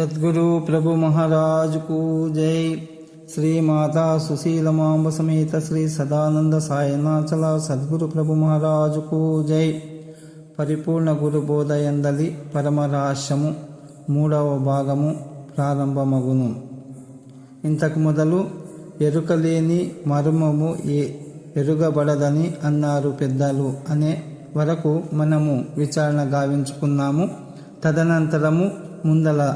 సద్గురు ప్రభు మహారాజుకు జై. శ్రీ మాతా సుశీలమాంబ సమేత శ్రీ సదానంద సాయనాచల సద్గురు ప్రభు మహారాజుకు జై. పరిపూర్ణ గురు బోధయందలి పరమరాశ్యము మూడవ భాగము ప్రారంభమగును. ఇంతకు మొదలు ఎరుకలేని మర్మము ఏ ఎరుగబడదని అన్నారు పెద్దలు అనే వరకు మనము విచారణ గావించుకున్నాము. తదనంతరము ముందల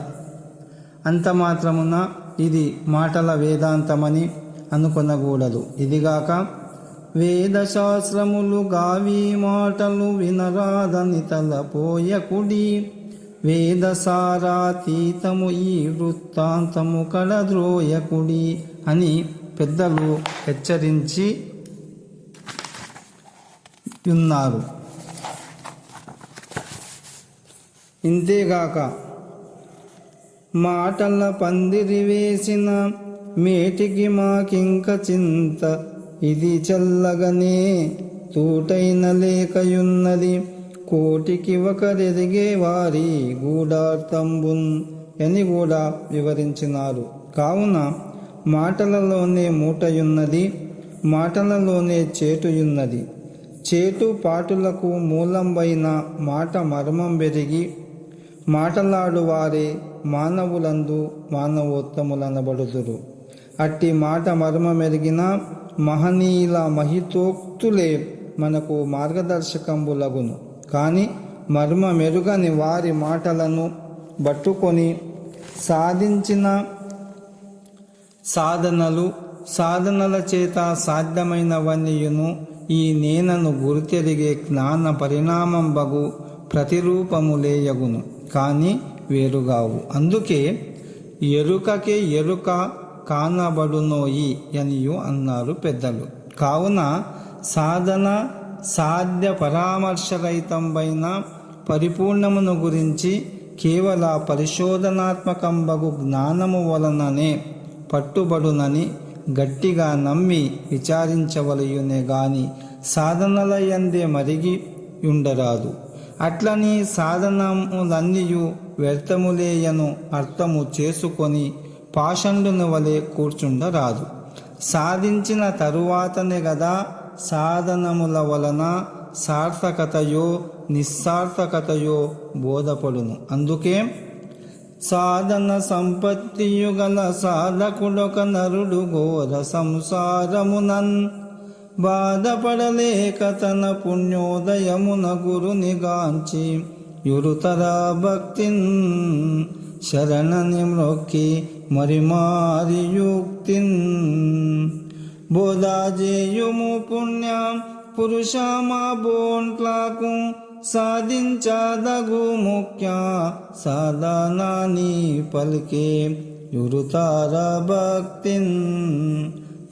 అంత మాత్రమున ఇది మాటల వేదాంతమని అనుకొనకూడదు ఇదిగాక వేదశాస్త్రములు గావి మాటలు వినరాదని తలపోయకుడి వేదసారాతీతము ఈ వృత్తాంతము కడద్రోయకుడి అని పెద్దలు హెచ్చరించి ఉన్నారు ఇంతేగాక మాటల పందిరి వేసిన మేటికి మాకింక చింత. ఇది చల్లగనే తూటైన లేకయున్నది. కోటికి ఒకరెదిగే వారి గూఢార్థంబున్ అని కూడా వివరించినారు. కావున మాటలలోనే మూటయున్నది మాటలలోనే చేటుయున్నది. చేటు పాటులకు మూలంబైన మాట మర్మం పెరిగి మాటలాడువారే మానవులందు మానవోత్తములనబడుదురు. అట్టి మాట మర్మమెరిగిన మహనీయుల మహితోక్తులే మనకు మార్గదర్శకంబులగును. కానీ మర్మ మెరుగని వారి మాటలను పట్టుకొని సాధించిన సాధనలు సాధనల చేత సాధ్యమైనవన్నీయును ఈ నేనను గురితెరిగే జ్ఞాన పరిణామం బగు ప్రతిరూపములేయగును కానీ వేరుగావు. అందుకే ఎరుకకే ఎరుక కానబడునోయి అనియు అన్నారు పెద్దలు. కావున సాధన సాధ్య పరామర్శరహితంబైన పరిపూర్ణమును గురించి కేవల పరిశోధనాత్మకంబగు జ్ఞానము వలననే పట్టుబడునని గట్టిగా నమ్మి విచారించవలయునే గాని సాధనలయందే మరిగి ఉండరాదు. అట్లని సాధనములన్నీయు వ్యర్థములేయను అర్థము చేసుకొని పాషండుని వలె కూర్చుండరాదు. సాధించిన తరువాతనే గదా సాధనముల వలన సార్థకతయో నిస్సార్థకతయో బోధపడును. అందుకే సాధన సంపత్తియుగల సాధకుడొక నరుడు ఘోర సంసారమునన్ బాధపడలేక తన పుణ్యోదయమున గురుని గాంచి యురుతర భక్తిన్ శరణని మ్రొక్కి మరి మారి యుక్తిన్. బోధాజేయుము పుణ్య పురుషమా బోంట్లాకు సాధించదగు ముఖ్య సాధనాని పలికే యురుతార భక్తిన్.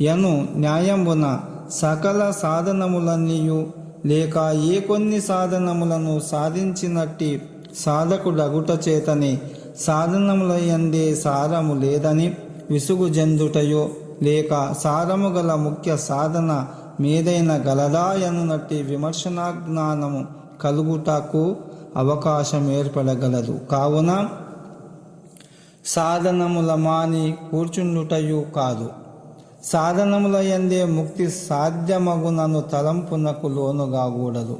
యను న్యాయంబున సకల సాధనములన్నీయు లేక ఏ కొన్ని సాధనములను సాధించినట్టి సాధకుడగుట చేతని సాధనముల యందే సారము లేదని విసుగు జందుటయో లేక సారము గల ముఖ్య సాధన మీదైన గలదాయనునట్టి విమర్శనా జ్ఞానము కలుగుటకు అవకాశం ఏర్పడగలదు కావున సాధనముల మాని కూర్చుండుటయు కాదు. సాధనముల ఎందే ముక్తి సాధ్యమగునను తలంపునకు లోనుగాకూడదు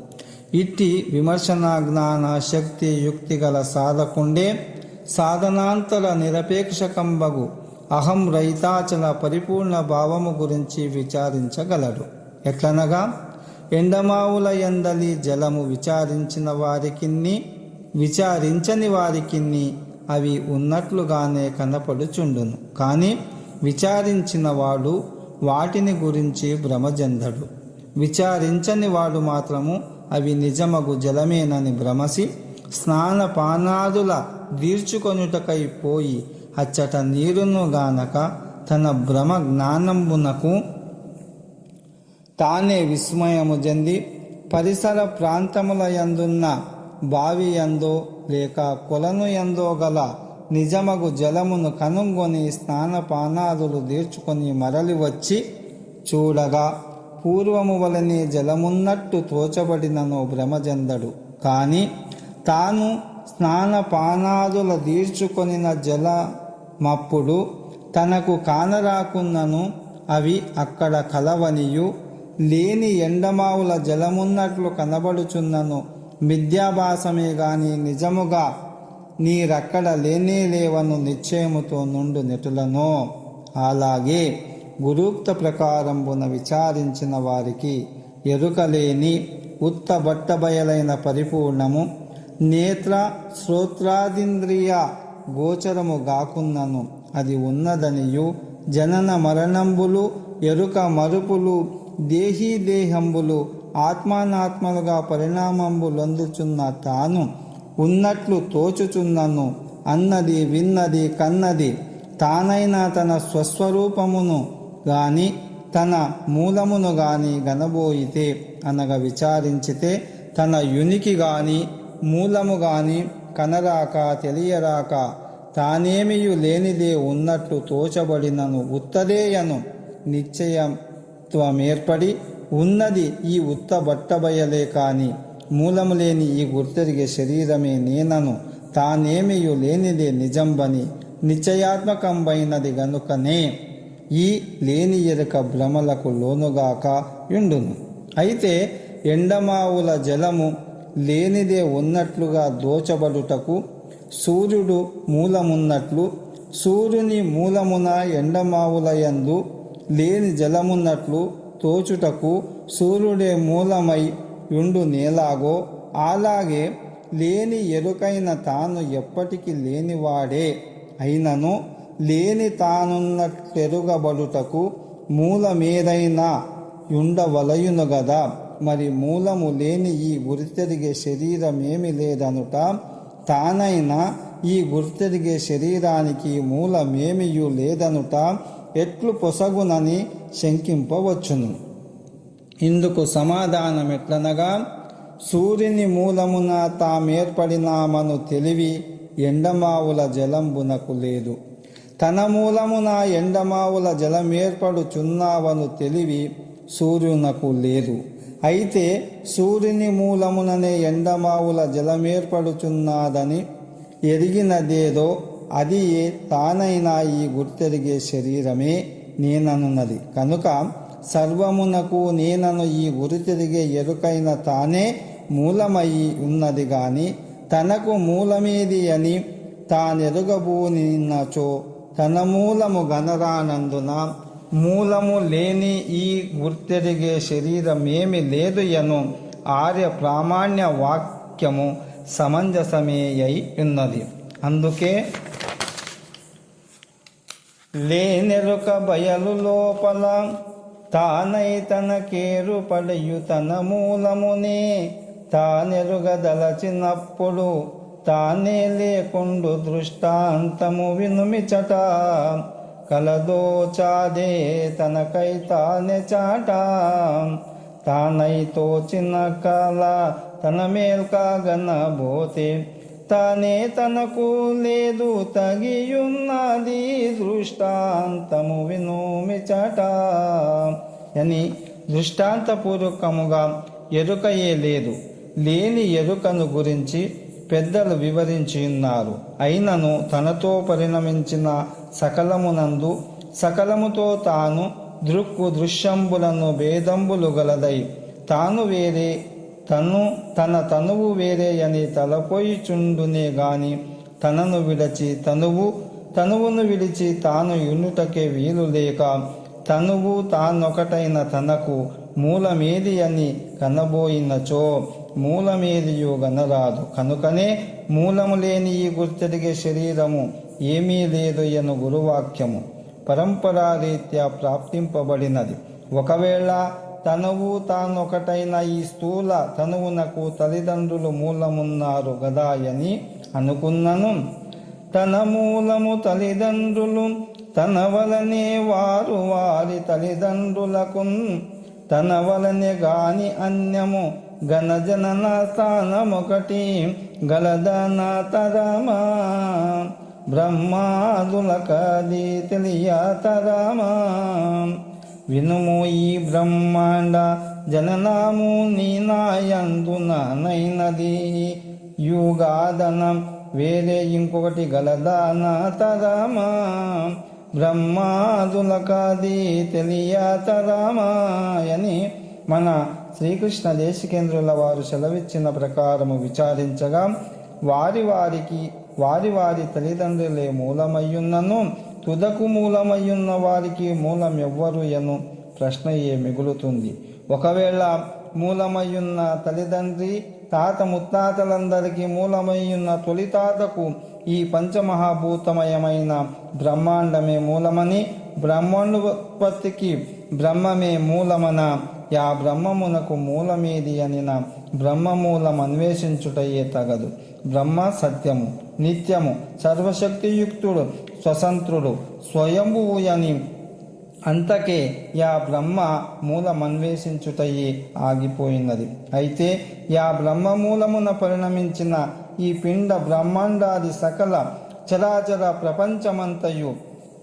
ఇట్టి విమర్శన జ్ఞాన శక్తి యుక్తి గల సాధకుండే సాధనాంతర నిరపేక్షకంబగు అహం రైతాచల పరిపూర్ణ భావము గురించి విచారించగలడు. ఎట్లనగా? ఎండమావుల ఎందలి జలము విచారించిన వారికిన్ని విచారించని వారికిన్ని అవి ఉన్నట్లుగానే కనపడుచుండును. కానీ విచారించిన వాడు వాటిని గురించి భ్రమజందడు విచారించని వాడు మాత్రము అవి నిజమగు జలమేనని భ్రమసి స్నానపానాదుల దీర్చుకొనుటకై పోయి అచ్చట నీరును గానక తన భ్రమ జ్ఞానంబునకు తానే విస్మయము చెంది పరిసర ప్రాంతముల యందున్న బావి యందో లేక కొలను ఎందో గల నిజమగు జలమును కనుగొని స్నానపానాదులు తీర్చుకొని మరలి వచ్చి చూడగా పూర్వము వలనే జలమున్నట్టు తోచబడినను భ్రమజందడు. కాని తాను స్నానపానాదుల తీర్చుకొనిన జలమప్పుడు తనకు కానరాకున్నను అవి అక్కడ కలవనియు. లేని ఎండమావుల జలమున్నట్లు కనబడుచున్నను. మిథ్యాభాసమే గాని నిజముగా నీరక్కడ లేనే లేవను నిశ్చయముతో నుండు నిటులను. అలాగే గురూక్త ప్రకారంబున విచారించిన వారికి ఎరుకలేని ఉత్త బట్టబయలైన పరిపూర్ణము నేత్ర శ్రోత్రాదింద్రియ గోచరము గాకున్నను. అది ఉన్నదనియు జనన మరణంబులు ఎరుక మరుపులు దేహీ దేహంబులు ఆత్మానాత్మలుగా పరిణామంబులొందుచున్న తాను ఉన్నట్లు తోచుచున్నను. అన్నది విన్నది కన్నది తానైనా తన స్వస్వరూపమును గాని తన మూలమును గాని గనబోయితే అనగా విచారించితే తన యునికి గాని మూలము గాని కనరాక తెలియరాక తానేమియు లేనిదే ఉన్నట్లు తోచబడినను ఉత్తదేయను. నిశ్చయత్వమేర్పడి ఉన్నది ఈ ఉత్త బట్టబయలే కాని మూలము లేని ఈ గుర్తెరిగే శరీరమే నేనను తానేమియు లేనిదే నిజంబని నిశ్చయాత్మకంబైనది గనుకనే ఈ లేని ఎరుక భ్రమలకు లోనుగాక యుండును. అయితే ఎండమావుల జలము లేనిదే ఉన్నట్లుగా దోచబడుటకు సూర్యుడు మూలమున్నట్లు సూర్యుని మూలమున ఎండమావుల యందు లేని జలమున్నట్లు తోచుటకు సూర్యుడే మూలమై యుండు నేలాగో అలాగే లేని ఎరుకైన తాను ఎప్పటికీ లేనివాడే. అయినను లేని తానున్నట్లెరుగబడుటకు మూలమేదైనా ఉండవలయును గదా. మరి మూలము లేని ఈ గుర్తెరిగే శరీరమేమి లేదనుట తానైనా ఈ గుర్తెరిగే శరీరానికి మూలమేమియు లేదనుట ఎట్లు పొసగునని శంకింపవచ్చును. ఇందుకు సమాధానం ఎట్లనగా సూర్యుని మూలమున తామేర్పడినామను తెలివి ఎండమావుల జలంబునకు లేదు. తన మూలమున ఎండమావుల జలమేర్పడుచున్నావను తెలివి సూర్యునకు లేదు. అయితే సూర్యుని మూలముననే ఎండమావుల జలమేర్పడుచున్నాదని ఎరిగినదేదో అది ఏ తానైనా ఈ గుర్తెరిగే శరీరమే నేననున్నది. కనుక సర్వమునకు నేనను ఈ గురితిరిగే ఎరుకైన తానే మూలమయి ఉన్నది గాని తనకు మూలమేది అని తానెరుగబూనినచో తన మూలము గనరానందున మూలము లేని ఈ గుర్తెరిగే శరీరమేమి లేదు ఎను ఆర్య ప్రామాణ్య వాక్యము సమంజసమే అయి ఉన్నది. అందుకే లేనెరుక బయలు లోపల తానై తన కేరు పడయు తన మూలమునే. తానెరుగదలచినప్పుడు తానే లేకుండు దృష్టాంతము వినుమిచట. కలదోచాదే తనకై తానే చాట. తానై తోచిన కళ తన మేల్కాగనబోతే తానే తనకు లేదు తగియున్నది దృష్టాంతము వినోమిచట అని దృష్టాంతపూర్వకముగా ఎరుకయే లేదు. లేని ఎరుకను గురించి పెద్దలు వివరించి ఉన్నారు. అయినను తనతో పరిణమించిన సకలమునందు సకలముతో తాను దృక్కు దృశ్యంబులను భేదంబులు గలదై తాను వేరే తను తన తనువు వేరే అని తలపోయిచుండునే గాని తనను విడచి తనువు తనువును విడిచి తాను యునుటకే వీలు లేక తనువు తానొకటైన తనకు మూలమేది అని కనబోయినచో మూలమేదియు గనరాదు. కనుకనే మూలము లేని ఈ గుర్తెరిగే శరీరము ఏమీ లేదు ఎను గురువాక్యము. పరంపరారీత్యా ప్రాప్తింపబడినది. ఒకవేళ తనువు తానొకటైన ఈ స్థూల తనువునకు తల్లిదండ్రులు మూలమున్నారు గదాయని అనుకున్నను. తన మూలము తల్లిదండ్రులు తన వలనే వారు వారి తల్లిదండ్రులకు తన వలనే గాని అన్యము గణజనన స్థానమొకటి గలదన తరమా. బ్రహ్మాదులకది తెలియ తరమా. వినుము ఈ బ్రహ్మాండ జననాము నీ నాయందున నైనది యుగాదనం వేరే ఇంకొకటి గలదా నా తరమా. బ్రహ్మాదులకాది తెలియతరామాయని తరమా అని మన శ్రీకృష్ణ దేశికేంద్రుల వారు సెలవిచ్చిన ప్రకారము విచారించగా వారి వారికి వారి వారి తల్లిదండ్రులే మూలమయ్యున్నను. తుదకు మూలమయ్యున్న వారికి మూలం ఎవ్వరు ఎను ప్రశ్నయే మిగులుతుంది. ఒకవేళ మూలమయ్యున్న తల్లిదండ్రి తాత ముత్తాతలందరికీ మూలమయ్యున్న తొలి తాతకు ఈ పంచమహాభూతమయమైన బ్రహ్మాండమే మూలమని బ్రహ్మాండోత్పత్తికి బ్రహ్మమే మూలమన యా బ్రహ్మమునకు మూలమేది అనిన బ్రహ్మమూలం అన్వేషించుటయే తగదు. బ్రహ్మ సత్యము. నిత్యము సర్వశక్తియుక్తుడు స్వతంత్రుడు స్వయంభూయని. అంతకే యా బ్రహ్మ మూలమన్వేషించుటయే ఆగిపోయినది. అయితే యా బ్రహ్మ మూలమున పరిణమించిన ఈ పిండ బ్రహ్మాండాది సకల చరాచర ప్రపంచమంతయు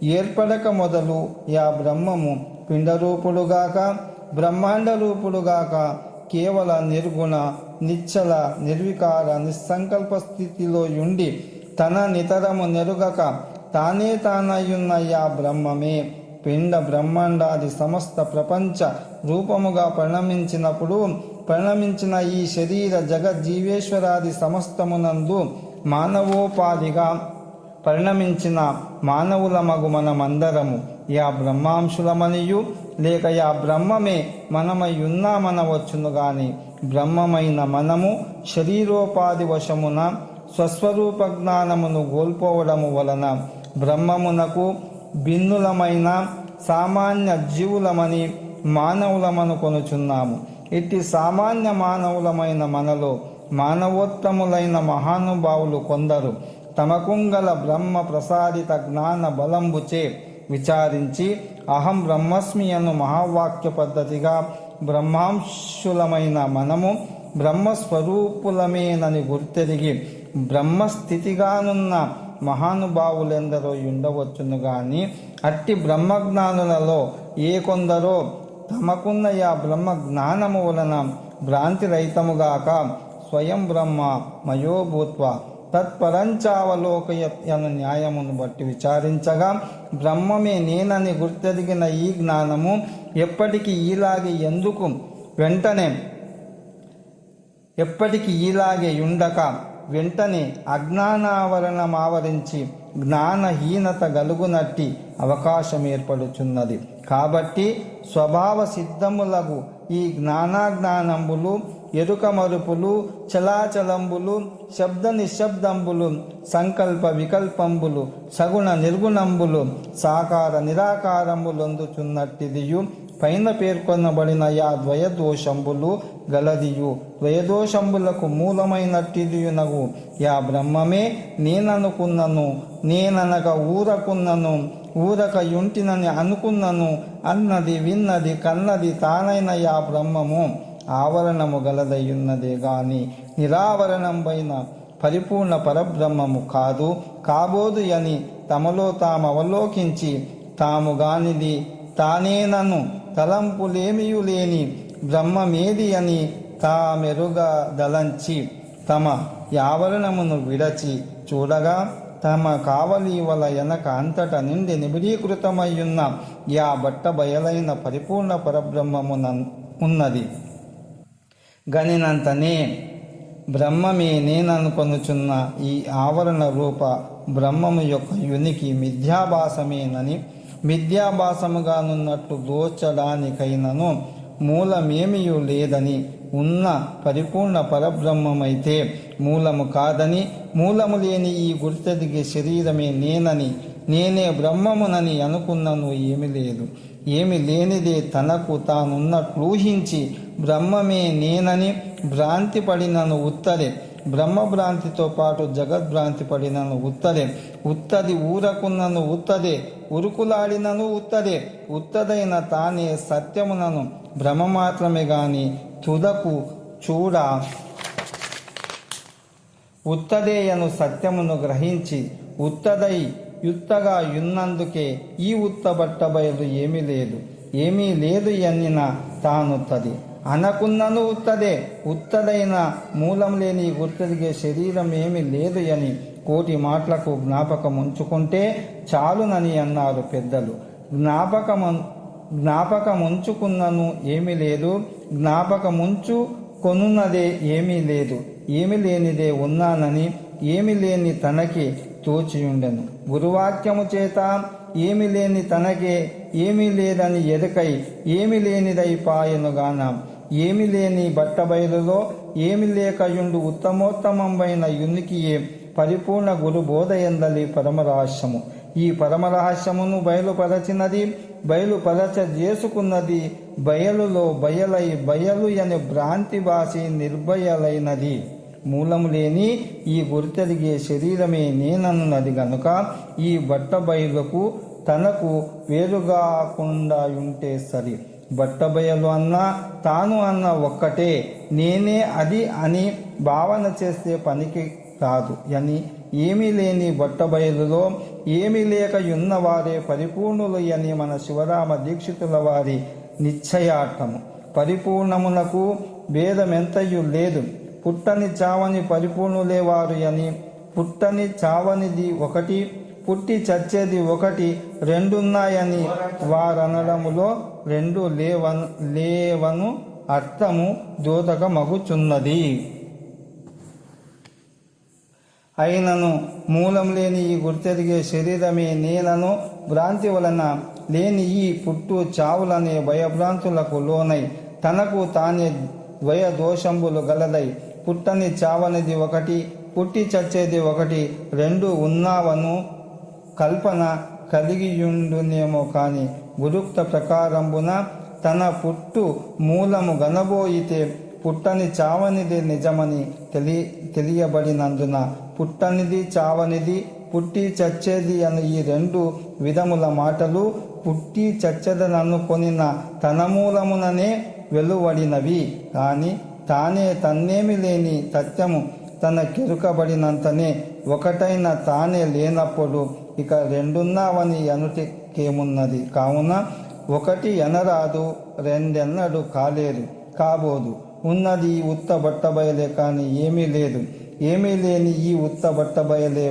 ఏర్పడక మొదలు యా బ్రహ్మము పిండరూపుడుగాక బ్రహ్మాండ రూపుడుగాక కేవల నిర్గుణ నిశ్చల నిర్వికార నిస్సంకల్ప స్థితిలో ఉండి తన నితరము నెరుగక తానే తానయ్యున్న యా బ్రహ్మమే. పిండ బ్రహ్మాండాది సమస్త ప్రపంచ రూపముగా పరిణమించినప్పుడు పరిణమించిన ఈ శరీర జగజ్జీవేశ్వరాది సమస్తమునందు మానవోపాధిగా పరిణమించిన మానవుల మగు మనమందరము యా బ్రహ్మాంశులమనియు లేక ఆ బ్రహ్మమే మనమై ఉన్నామనవచ్చును గాని బ్రహ్మమైన మనము శరీరోపాధి వశమున స్వస్వరూప జ్ఞానమును కోల్పోవడము వలన బ్రహ్మమునకు భిన్నులమైన సామాన్య జీవులమని మానవులమను కొనుచున్నాము. ఇట్టి సామాన్య మానవులమైన మనలో మానవోత్తములైన మహానుభావులు కొందరు తమకుంగల బ్రహ్మ ప్రసాదిత జ్ఞాన బలంబుచే విచారించి అహం బ్రహ్మస్మి అను మహావాక్య పద్ధతిగా బ్రహ్మాంశులమైన మనము బ్రహ్మస్వరూపులమేనని గుర్తెరిగి బ్రహ్మస్థితిగానున్న మహానుభావులెందరో ఉండవచ్చును గాని అట్టి బ్రహ్మజ్ఞానులలో ఏ కొందరో తమకున్న యా బ్రహ్మ జ్ఞానము వలన భ్రాంతి రహితముగాక స్వయం బ్రహ్మ మయోభూత్వ తత్పరంచావలోకయన న్యాయమును బట్టి విచారించగా బ్రహ్మమే నేనని గుర్తెరిగిన ఈ జ్ఞానము ఎప్పటికీ ఈలాగే ఎందుకు? వెంటనే ఎప్పటికీ ఇలాగే ఉండక వెంటనే అజ్ఞానావరణం ఆవరించి జ్ఞానహీనత గలుగునట్టి అవకాశం ఏర్పడుచున్నది. కాబట్టి స్వభావ సిద్ధములగు ఈ జ్ఞానాజ్ఞానములు ఎరుక మరుపులు చలాచలంబులు శబ్ద నిశ్శబ్దంబులు సంకల్ప వికల్పంబులు సగుణ నిర్గుణంబులు సాకార నిరాకారములందుచున్నట్టిదియు పైన పేర్కొనబడిన యా ద్వయదోషంబులు గలదియు. ద్వయదోషంబులకు మూలమైనట్టిదియునగు యా బ్రహ్మమే నేననుకున్నను నేననక ఊరకున్నను ఊరక యుంటినని అనుకున్నను అన్నది విన్నది కన్నది తానైన యా బ్రహ్మము. ఆవరణము గలదయ్యున్నదే గాని నిరావరణంపైన పరిపూర్ణ పరబ్రహ్మము కాదు కాబోదు అని తమలో తాము అవలోకించి తాము గానిది తానేనను తలంపులేమియు లేని బ్రహ్మమేది అని తామెరుగదలంచి తమ యావరణమును విడచి చూడగా తమ కావలి వల ఎనక అంతట నిండి నిబిడీకృతమయ్యున్న యా బట్ట బయలైన పరిపూర్ణ పరబ్రహ్మమున ఉన్నది. గనినంతనే బ్రహ్మమే నేననుకొనుచున్న ఈ ఆవరణ రూప బ్రహ్మము యొక్క యునికి మిథ్యాభాసమేనని మిథ్యాభాసముగానున్నట్టు దోచడానికైనను మూలమేమియు లేదని ఉన్న పరిపూర్ణ పరబ్రహ్మమైతే మూలము కాదని మూలము లేని ఈ గుర్తెదిగే శరీరమే నేనని నేనే బ్రహ్మమునని అనుకున్నను ఏమి లేదు. ఏమి లేనిదే తనకు తానున్నట్లు ఊహించి బ్రహ్మమే నేనని భ్రాంతి పడినను ఉత్తరే. బ్రహ్మభ్రాంతితో పాటు జగద్భ్రాంతి పడినను ఉత్తరే. ఉత్తది ఊరకున్నను ఉత్తదే ఉరుకులాడినను ఉత్తదే ఉత్తదైన తానే సత్యమునను భ్రమ మాత్రమే గాని తుదకు చూడ. ఉత్తదేయను సత్యమును గ్రహించి ఉత్తదై యుత్తగా యున్నందుకే ఈ ఉత్తబట్ట బయలు ఏమీ లేదు. ఏమీ లేదు ఎన్నిన తానుత్తది అనకున్నను ఉత్తదే. ఉత్తదైన మూలం లేని గుర్తెరిగే శరీరం ఏమీ లేదు అని కోటి మాటలకు జ్ఞాపకం ఉంచుకుంటే చాలునని అన్నారు పెద్దలు. జ్ఞాపకం జ్ఞాపకం ఉంచుకున్నను ఏమీ లేదు. జ్ఞాపకముంచు కొనున్నదే ఏమీ లేదు. ఏమి లేనిదే ఉన్నానని ఏమి లేని తనకి తోచియుండెను. గురువాక్యము చేత ఏమి లేని తనకే ఏమీ లేదని ఎరుకై ఏమి లేనిదైపాయనుగాన ఏమి లేని బట్టబయలులో ఏమి లేకయుండు ఉత్తమోత్తమమైన యునికియే పరిపూర్ణ గురు బోధయందలి పరమరహస్యము. ఈ పరమరహస్యమును బయలుపరచినది బయలుపరచ చేసుకున్నది బయలులో బయలై బయలు అని భ్రాంతి భాషి నిర్భయలైనది. మూలము లేని ఈ గురితెరిగే శరీరమే నేనన్నది గనుక ఈ బట్టబయలుకు తనకు వేరుగాకుండా ఉంటే సరి. బట్టబయలు అన్న తాను అన్న ఒక్కటే నేనే అది అని భావన చేస్తే పనికి రాదు. అని ఏమీ లేని బట్టబయలులో ఏమీ లేక ఉన్నవారే పరిపూర్ణులు అని మన శివరామ దీక్షితుల వారి నిశ్చయార్థము. పరిపూర్ణమునకు భేదమెంతయు లేదు. పుట్టని చావని పరిపూర్ణులే వారు అని పుట్టని చావనిది ఒకటి పుట్టి చచ్చేది ఒకటి రెండున్నాయని వారనడములో రెండు లేవను లేవను అర్థము దోతక మగుచున్నది అయినను మూలం లేని ఈ గుర్తెరిగే శరీరమే నేనను భ్రాంతి వలన లేని ఈ పుట్టు చావులనే భయభ్రాంతులకు లోనై తనకు తానే ద్వయ దోషంబులు గలదై పుట్టని చావనిది ఒకటి పుట్టి చచ్చేది ఒకటి రెండు ఉన్నావను కల్పన కలిగియుండునేమో కాని గురుక్త ప్రకారంబున తన పుట్టు మూలము గనబోయితే పుట్టని చావనిది నిజమని తెలి తెలియబడినందున పుట్టనిది చావనిది పుట్టి చచ్చేది అని ఈ రెండు విధముల మాటలు పుట్టి చచ్చదననుకొనిన తన మూలముననే వెలువడినవి. కానీ తానే తన్నేమి లేని సత్యము తన కెరుకబడినంతనే ఒకటైన తానే లేనప్పుడు ఇక రెండున్నావని అనుటికేమున్నది? కావున ఒకటి ఎనరాదు రెండెన్నడు కాలేదు కాబోదు. ఉన్నది ఈ ఉత్త బట్టబయలే కానీ ఏమీ లేదు. ఏమీ లేని ఈ ఉత్త బట్టబయలే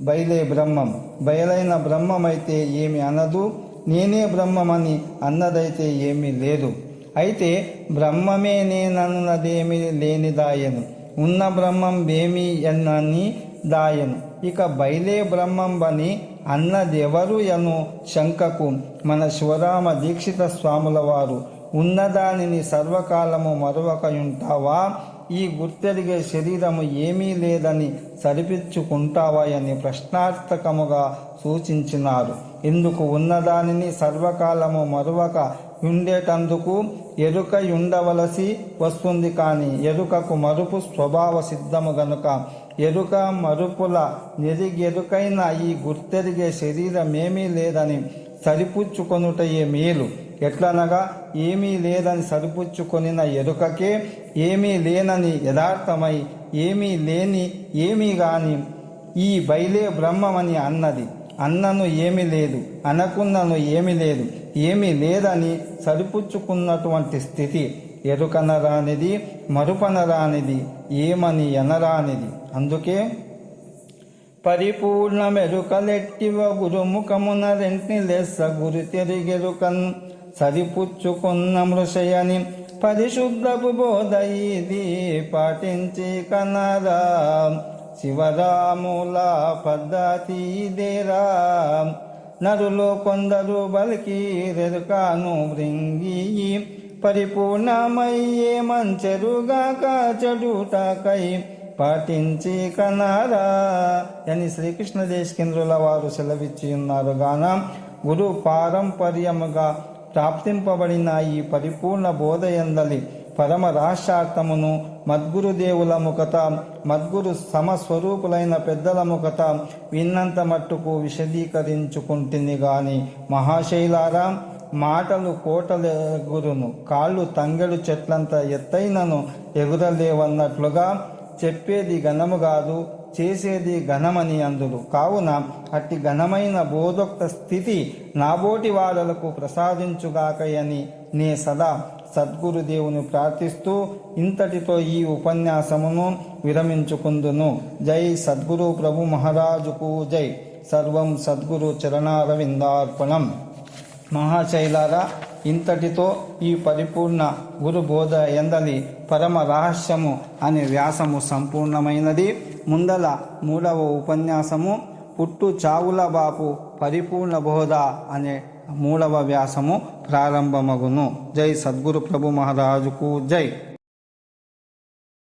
బయలే బ్రహ్మం. బయలైన బ్రహ్మమైతే ఏమి అనదు నేనే బ్రహ్మమని అన్నదైతే ఏమీ లేదు. అయితే బ్రహ్మమే నేనన్నదేమి లేనిదాయను. ఉన్న బ్రహ్మం ఏమి ఎన్నని దాయను. ఇక బయలే బ్రహ్మం బని అన్నదెవరు ఎను శంకకు మన శివరామ దీక్షిత స్వాముల వారు ఉన్నదానిని సర్వకాలము మరొకయుంటావా ఈ గుర్తెరిగే శరీరము ఏమీ లేదని సరిపించుకుంటావా అని ప్రశ్నార్థకముగా సూచించినారు. ఇందుకు ఉన్నదానిని సర్వకాలము మరొక ఉండేటందుకు ఎరుక ఉండవలసి వస్తుంది కానీ ఎరుకకు మరుపు స్వభావ సిద్ధము గనుక ఎరుక మరుపుల నిరిగెరుకైన ఈ గుర్తెరిగే శరీరమేమీ లేదని సరిపుచ్చుకొనుటయే మేలు. ఎట్లనగా ఏమీ లేదని సరిపుచ్చుకొనిన ఎరుకకే ఏమీ లేనని యథార్థమై ఏమీ లేని ఏమీ గాని ఈ బయలే బ్రహ్మమని అన్నది. అన్నను ఏమీ లేదు అనకున్నను ఏమీ లేదు. ఏమీ లేదని సరిపుచ్చుకున్నటువంటి స్థితి. ఎరుకనరానిది మరుపనరానిది ఏమని ఎనరానిది. అందుకే పరిపూర్ణమెరుకలెట్టివ గురుముఖమున రెంటి లెస్స గురి తిరిగెరుకన్ సరిపుచ్చుకున్న మృషయని పరిశుద్ధపు బోధ ఇది పాటించి కనరా. శివరాముల పద్ధతి ఇదేరా. నరులో కొందరు బలికి రెరుకాను భృంగి పరిపూర్ణమయ్యే మంచెరుగాక చెడుటకై పాటించి కనారా అని శ్రీకృష్ణ దేశకేంద్రుల వారు సెలవిచ్చి ఉన్నారు గాన గురు పారంపర్యముగా ప్రాప్తింపబడిన ఈ పరిపూర్ణ బోధయందలి పరమ రాష్ట్రార్థమును మద్గురుదేవుల ముఖత మద్గురు సమస్వరూపులైన పెద్దల ముఖత విన్నంత మట్టుకు విశదీకరించుకుంటుంది గాని మహాశైలారా మాటలు కోటలెగురును కాళ్ళు తంగెడు చెట్లంత ఎత్తైనను ఎగురలేవన్నట్లుగా చెప్పేది ఘనము కాదు చేసేది ఘనమని అందులు కావున అట్టి ఘనమైన బోధోక్త స్థితి నాబోటి వారలకు ప్రసాదించుగాకయని నే సదా సద్గురుదేవుని ప్రార్థిస్తూ ఇంతటితో ఈ ఉపన్యాసమును విరమించుకుందును. జై సద్గురు ప్రభు మహారాజుకు జై. సర్వం సద్గురు చరణారవిందార్పణం. మహాశైలారా ఇంతటితో ఈ పరిపూర్ణ గురు బోధ ఎందలి పరమ రహస్యము అనే వ్యాసము సంపూర్ణమైనది. ముందల మూడవ ఉపన్యాసము పుట్టు చావుల బాపు పరిపూర్ణ బోధ అనే మూడవ వ్యాసము ప్రారంభమగును. జై సద్గురు ప్రభు మహారాజుకు జై.